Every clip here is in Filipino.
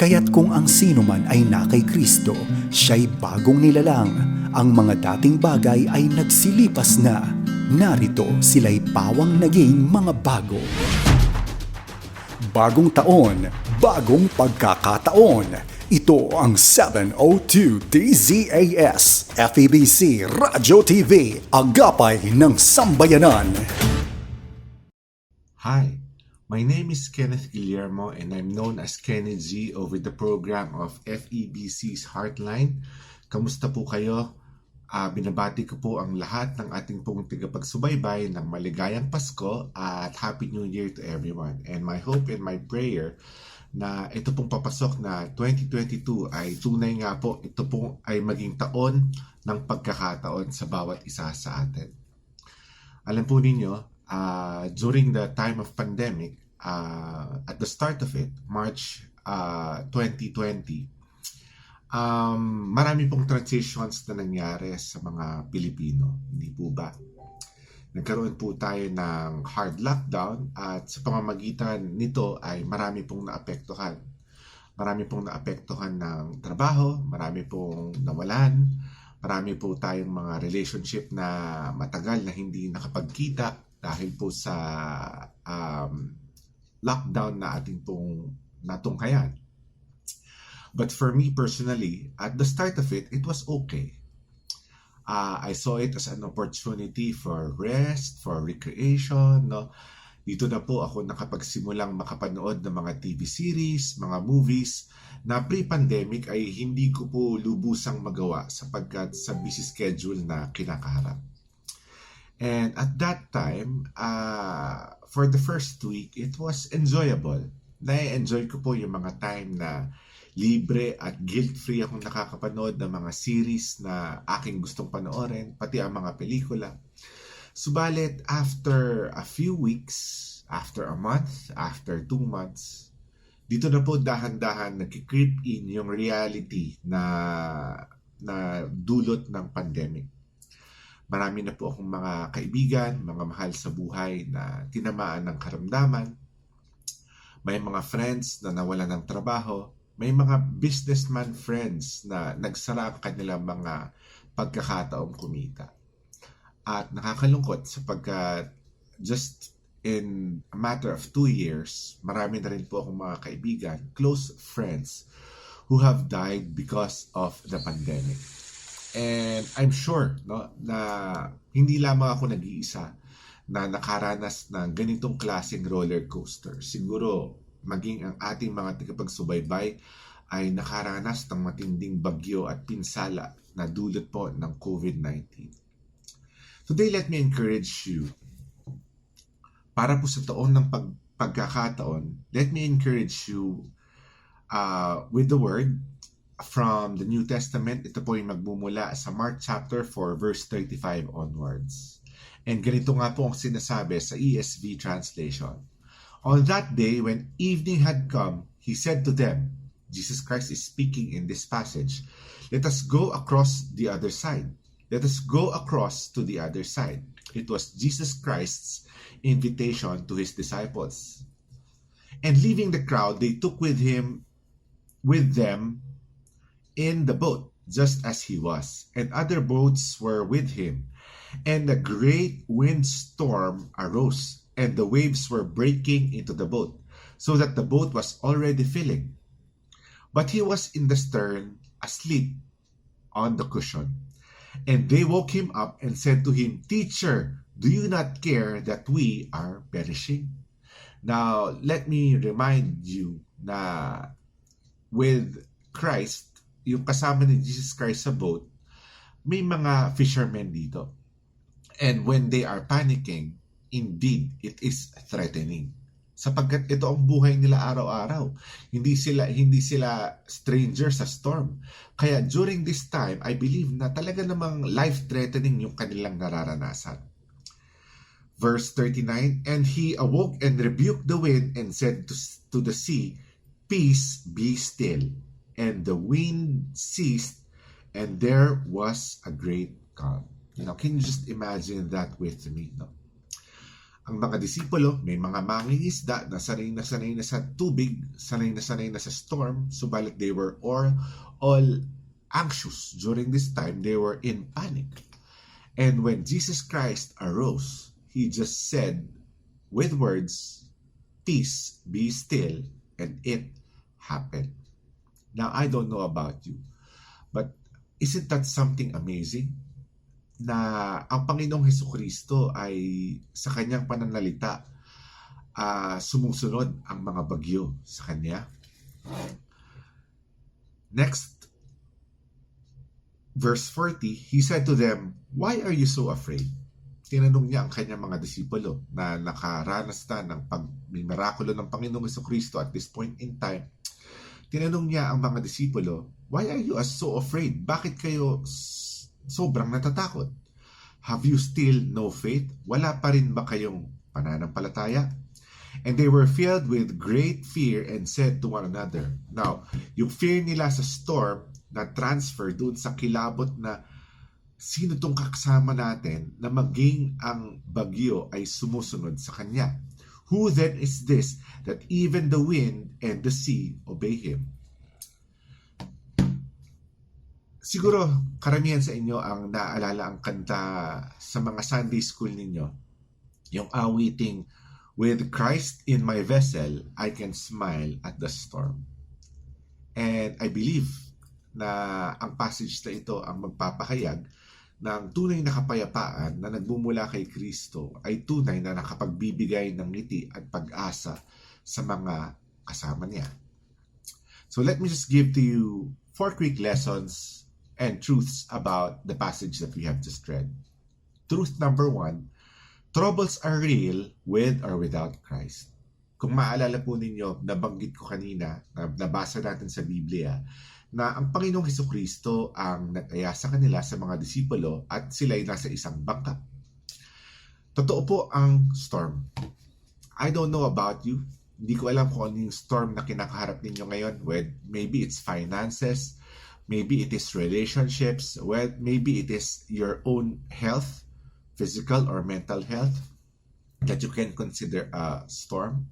Kaya't kung ang sino man ay na kay Kristo, siya'y bagong nilalang. Ang mga dating bagay ay nagsilipas na. Narito sila'y pawang naging mga bago. Bagong taon, bagong pagkakataon. Ito ang 702 DZAS FEBC Radio TV, agapay ng sambayanan. Hi, my name is Kenneth Guillermo and I'm known as Kenny G over the program of FEBC's Heartline. Kamusta po kayo? Ah, binabati ko po ang lahat ng ating pong tagapagsubaybay ng maligayang Pasko at Happy New Year to everyone. And my hope and my prayer na ito pong papasok na 2022 ay tunay nga po ito po ay maging taon ng pagkakataon sa bawat isa sa atin. Alam po ninyo, uh, during the time of pandemic, uh, at the start of it, March uh, 2020, um, marami pong transitions na nangyari sa mga Pilipino. Hindi po ba? Nagkaroon po tayo ng hard lockdown at sa pamamagitan nito ay marami pong naapektuhan. Marami pong naapektuhan ng trabaho, marami pong nawalan, marami po tayong mga relationship na matagal na hindi nakapagkita dahil po sa um, lockdown na ating pong natunghayan. But for me personally, at the start of it, it was okay. Uh, I saw it as an opportunity for rest, for recreation. No? Dito na po ako nakapagsimulang makapanood ng mga TV series, mga movies na pre-pandemic ay hindi ko po lubusang magawa sapagkat sa busy schedule na kinakaharap. And at that time, uh, for the first week, it was enjoyable. Na-enjoy ko po yung mga time na libre at guilt-free akong nakakapanood ng mga series na aking gustong panoorin, pati ang mga pelikula. Subalit, after a few weeks, after a month, after two months, dito na po dahan-dahan nag-creep in yung reality na na dulot ng pandemic. Marami na po akong mga kaibigan, mga mahal sa buhay na tinamaan ng karamdaman. May mga friends na nawalan ng trabaho, may mga businessman friends na nagsara ang kanilang mga pagkakataong kumita. At nakakalungkot sapagkat just in a matter of two years, marami na rin po akong mga kaibigan, close friends, who have died because of the pandemic. And I'm sure no, na hindi lamang ako nag-iisa na nakaranas ng ganitong klaseng roller coaster. Siguro maging ang ating mga tagapagsubaybay ay nakaranas ng matinding bagyo at pinsala na dulot po ng COVID-19. Today, let me encourage you para po sa taon ng pag pagkakataon, let me encourage you uh, with the word from the New Testament. Ito po yung magmumula sa Mark chapter 4 verse 35 onwards. And ganito nga po ang sinasabi sa ESV translation. On that day, when evening had come, he said to them, Jesus Christ is speaking in this passage, Let us go across the other side. Let us go across to the other side. It was Jesus Christ's invitation to his disciples. And leaving the crowd, they took with him, with them, in the boat, just as he was. And other boats were with him. And a great windstorm arose, and the waves were breaking into the boat, so that the boat was already filling. But he was in the stern, asleep on the cushion. And they woke him up and said to him, Teacher, do you not care that we are perishing? Now, let me remind you na with Christ, yung kasama ni Jesus Christ sa boat, may mga fishermen dito. And when they are panicking, indeed, it is threatening. Sapagkat ito ang buhay nila araw-araw. Hindi sila hindi sila stranger sa storm. Kaya during this time, I believe na talaga namang life-threatening yung kanilang nararanasan. Verse 39, And he awoke and rebuked the wind and said to, to the sea, Peace, be still. And the wind ceased, and there was a great calm. You know, can you just imagine that with me? No? Ang mga disipulo, may mga mangingisda na sanay na sanay na sa tubig, sanay na sanay na sa storm, subalit they were all, all anxious during this time. They were in panic. And when Jesus Christ arose, He just said with words, Peace, be still, and it happened. Now, I don't know about you, but isn't that something amazing? Na ang Panginoong Heso Kristo ay sa kanyang pananalita ah, sumusunod ang mga bagyo sa kanya. Next, verse 40, he said to them, Why are you so afraid? Tinanong niya ang kanyang mga disipulo na nakaranas na ng pag mirakulo ng Panginoong Kristo at this point in time. Tinanong niya ang mga disipulo, Why are you so afraid? Bakit kayo sobrang natatakot? Have you still no faith? Wala pa rin ba kayong pananampalataya? And they were filled with great fear and said to one another. Now, yung fear nila sa storm na transfer dun sa kilabot na sino tong kasama natin na maging ang bagyo ay sumusunod sa kanya. Who then is this that even the wind and the sea obey him? Siguro karamihan sa inyo ang naalala ang kanta sa mga Sunday school ninyo. Yung awiting, With Christ in my vessel, I can smile at the storm. And I believe na ang passage na ito ang magpapahayag ng tunay na kapayapaan na nagmumula kay Kristo ay tunay na nakapagbibigay ng ngiti at pag-asa sa mga kasama niya. So let me just give to you four quick lessons and truths about the passage that we have just read. Truth number one, troubles are real with or without Christ. Kung maalala po ninyo, nabanggit ko kanina, na nabasa natin sa Biblia, na ang Panginoong Heso Kristo ang nag-aya sa kanila sa mga disipulo at sila'y nasa isang bangka. Totoo po ang storm. I don't know about you. Hindi ko alam kung ano yung storm na kinakaharap ninyo ngayon. Well, maybe it's finances, maybe it is relationships, well, maybe it is your own health, physical or mental health that you can consider a storm.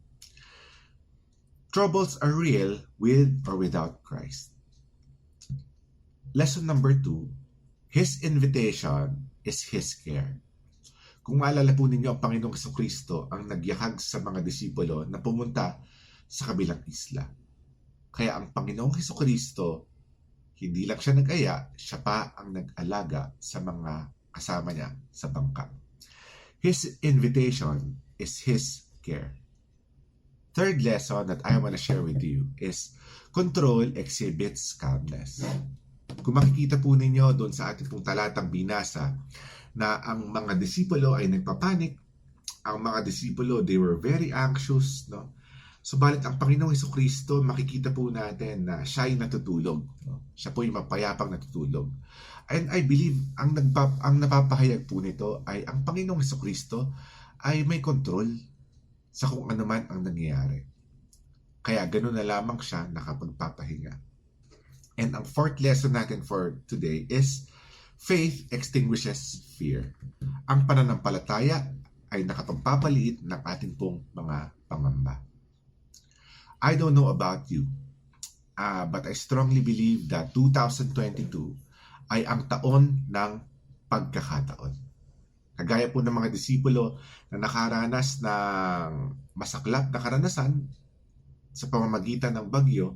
Troubles are real with or without Christ. Lesson number two, His invitation is His care. Kung maalala po ninyo, ang Panginoong Kristo ang nagyakag sa mga disipulo na pumunta sa kabilang isla. Kaya ang Panginoong Kristo, hindi lang siya nag-aya, siya pa ang nag-alaga sa mga kasama niya sa bangka. His invitation is His care. Third lesson that I want to share with you is control exhibits calmness. Kung makikita po ninyo doon sa ating pong talatang binasa na ang mga disipulo ay nagpapanik, ang mga disipulo, they were very anxious, no? Subalit ang Panginoong Heso Kristo, makikita po natin na siya ay natutulog. Siya po ay mapayapang natutulog. And I believe, ang, nagpap, ang napapahayag po nito ay ang Panginoong Heso Kristo ay may control sa kung ano man ang nangyayari. Kaya ganoon na lamang siya nakapagpapahinga. And ang fourth lesson natin for today is faith extinguishes fear. Ang pananampalataya ay nakapagpapaliit ng ating pong mga pangamba. I don't know about you, uh, but I strongly believe that 2022 ay ang taon ng pagkakataon. Kagaya po ng mga disipulo na nakaranas ng masaklap na karanasan sa pamamagitan ng bagyo,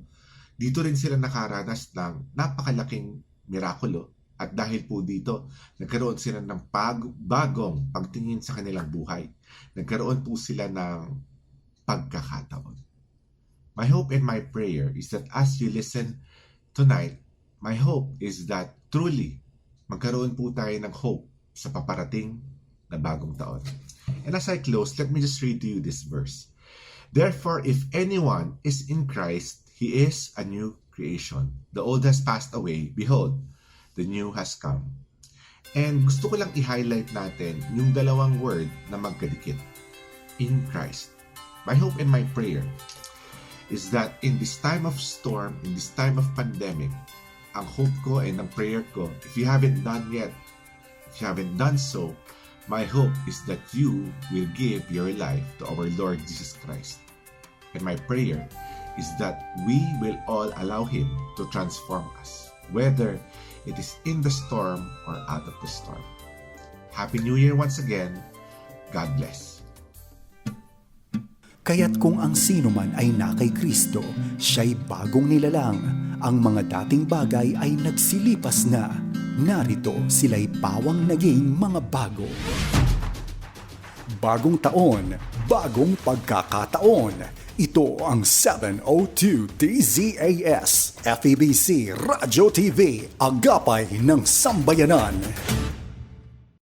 dito rin sila nakaranas ng napakalaking mirakulo at dahil po dito, nagkaroon sila ng pag- bagong pagtingin sa kanilang buhay. Nagkaroon po sila ng pagkakataon. My hope and my prayer is that as you listen tonight, my hope is that truly magkaroon po tayo ng hope sa paparating na bagong taon. And as I close, let me just read to you this verse. Therefore, if anyone is in Christ, he is a new creation. The old has passed away. Behold, the new has come. And gusto ko lang i-highlight natin yung dalawang word na magkadikit. In Christ. My hope and my prayer is that in this time of storm, in this time of pandemic, ang hope ko and ang prayer ko, if you haven't done yet, if you haven't done so, My hope is that you will give your life to our Lord Jesus Christ. And my prayer is that we will all allow Him to transform us, whether it is in the storm or out of the storm. Happy New Year once again. God bless. Kaya't kung ang sino man ay na kay Kristo, siya'y bagong nilalang. Ang mga dating bagay ay nagsilipas na. Narito sila'y pawang naging mga bago. Bagong taon, bagong pagkakataon. Ito ang 702 DZAS, FEBC Radio TV, Agapay ng Sambayanan.